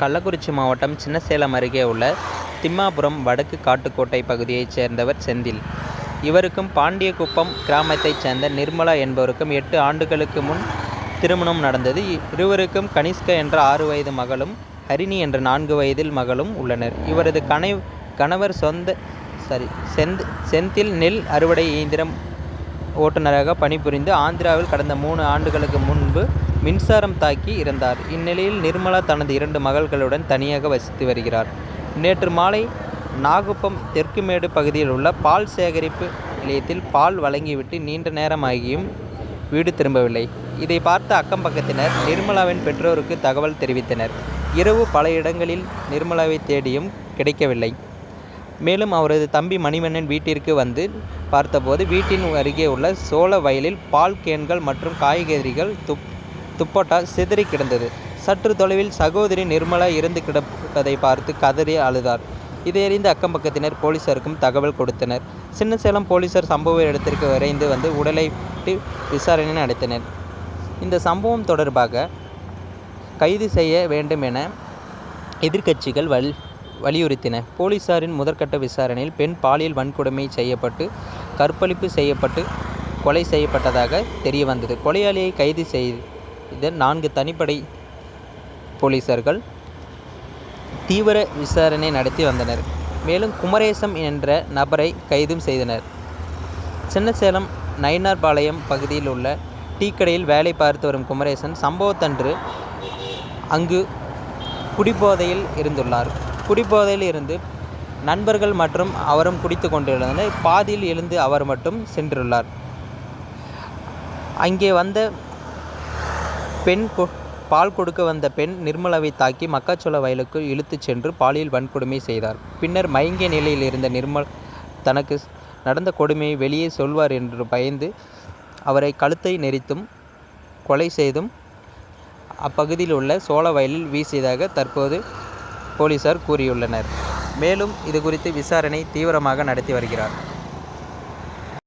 கள்ளக்குறிச்சி மாவட்டம் சின்னசேலம் அருகே உள்ள திம்மாபுரம் வடக்கு காட்டுக்கோட்டை பகுதியைச் சேர்ந்தவர் செந்தில். இவருக்கும் பாண்டியகுப்பம் கிராமத்தைச் சேர்ந்த நிர்மலா என்பவருக்கும் எட்டு ஆண்டுகளுக்கு முன் திருமணம் நடந்தது. இருவருக்கும் கனிஷ்க என்ற ஆறு வயது மகளும், ஹரிணி என்ற நான்கு வயதில் மகளும் உள்ளனர். இவரது கணவர் சொந்த சாரி செந்த் செந்தில் நெல் அறுவடை இயந்திரம் ஓட்டுநராக பணிபுரிந்து ஆந்திராவில் கடந்த மூணு ஆண்டுகளுக்கு முன்பு மின்சாரம் தாக்கி இறந்தார். இந்நிலையில் நிர்மலா தனது இரண்டு மகள்களுடன் தனியாக வசித்து வருகிறார். நேற்று மாலை நாகுப்பம் தெற்குமேடு பகுதியில் உள்ள பால் சேகரிப்பு நிலையத்தில் பால் வழங்கிவிட்டு நீண்ட நேரமாகியும் வீடு திரும்பவில்லை. இதை பார்த்த அக்கம் பக்கத்தினர் நிர்மலாவின் பெற்றோருக்கு தகவல் தெரிவித்தனர். இரவு பல இடங்களில் நிர்மலாவை தேடியும் கிடைக்கவில்லை. மேலும் அவரது தம்பி மணிமன்னன் வீட்டிற்கு வந்து பார்த்தபோது வீட்டின் அருகே உள்ள சோள வயலில் பால் கேன்கள் மற்றும் காய்கறிகள் துப் துப்பட்டா சிதறி கிடந்தது. சற்று தொலைவில் சகோதரி நிர்மலா இறந்து கிடப்பதை பார்த்து கதறி அழுதார். இதையறிந்த அக்கம் பக்கத்தினர் போலீசாருக்கும் தகவல் கொடுத்தனர். சின்னசேலம் போலீசார் சம்பவ இடத்திற்கு விரைந்து வந்து உடலை விசாரணை நடத்தினர். இந்த சம்பவம் தொடர்பாக கைது செய்ய வேண்டும் என எதிர்க்கட்சிகள் வல் வலியுறுத்தின. போலீசாரின் முதற்கட்ட விசாரணையில் பெண் பாலியல் வன்கொடுமை செய்யப்பட்டு கற்பழிப்பு செய்யப்பட்டு கொலை செய்யப்பட்டதாக தெரியவந்தது. கொலையாளியை கைது இதன் நான்கு தனிப்படை போலீசார்கள் தீவிர விசாரணை நடத்தி வந்தனர். மேலும் குமரேசம் என்ற நபரை கைதும் செய்தனர். சின்னசேலம் நயினார்பாளையம் பகுதியில் உள்ள டீக்கடையில் வேலை பார்த்து வரும் குமரேசன் சம்பவத்தன்று அங்கு குடிபோதையில் இருந்துள்ளார். குடிபோதையில் இருந்து நண்பர்கள் மற்றும் அவரும் குடித்து கொண்டிருந்தனர். பாதியில் எழுந்து அவர் மட்டும் சென்றுள்ளார். அங்கே வந்த பெண் பால் கொடுக்க வந்த பெண் நிர்மலாவை தாக்கி மக்காச்சோள வயலுக்குள் இழுத்துச் சென்று பாலியல் வன்கொடுமை செய்தார். பின்னர் மயங்கிய நிலையில் இருந்த நிர்மல் தனக்கு நடந்த கொடுமையை வெளியே சொல்வார் என்று பயந்து அவரை கழுத்தை நெரித்தும் கொலை செய்தும் அப்பகுதியில் உள்ள சோள வயலில் வீசியதாக தற்போது போலீசார் கூறியுள்ளனர். மேலும் இதுகுறித்து விசாரணை தீவிரமாக நடத்தி வருகிறார்.